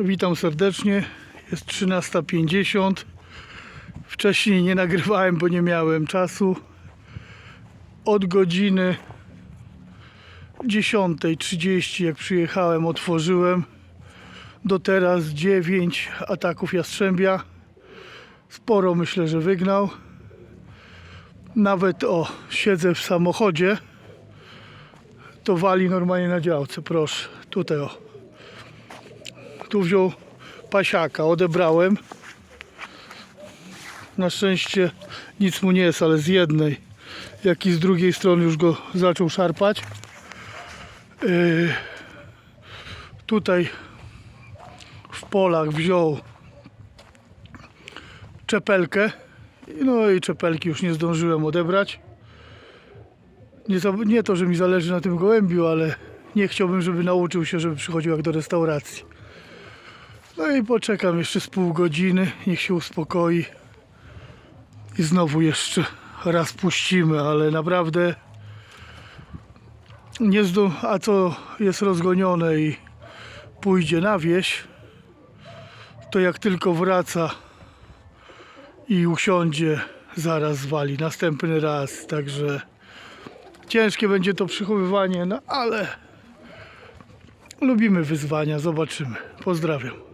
Witam serdecznie. Jest 13.50. Wcześniej nie nagrywałem, bo nie miałem czasu. Od godziny 10.30 jak przyjechałem, otworzyłem. Do teraz 9 ataków Jastrzębia. Sporo myślę, że wygnał. Nawet o, siedzę w samochodzie. To wali normalnie na działce, proszę. Tutaj o. Tu wziął pasiaka, odebrałem. Na szczęście nic mu nie jest, ale z jednej, jak i z drugiej strony już go zaczął szarpać. Yy, tutaj w polach wziął czepelkę. No i czepelki już nie zdążyłem odebrać. Nie, za- nie to, że mi zależy na tym gołębiu, ale nie chciałbym, żeby nauczył się, żeby przychodził jak do restauracji. No i poczekam jeszcze z pół godziny, niech się uspokoi. I znowu jeszcze raz puścimy, ale naprawdę nie zdo... A co jest rozgonione i pójdzie na wieś, to jak tylko wraca i usiądzie, zaraz zwali następny raz. Także ciężkie będzie to przechowywanie, no ale lubimy wyzwania, zobaczymy. Pozdrawiam.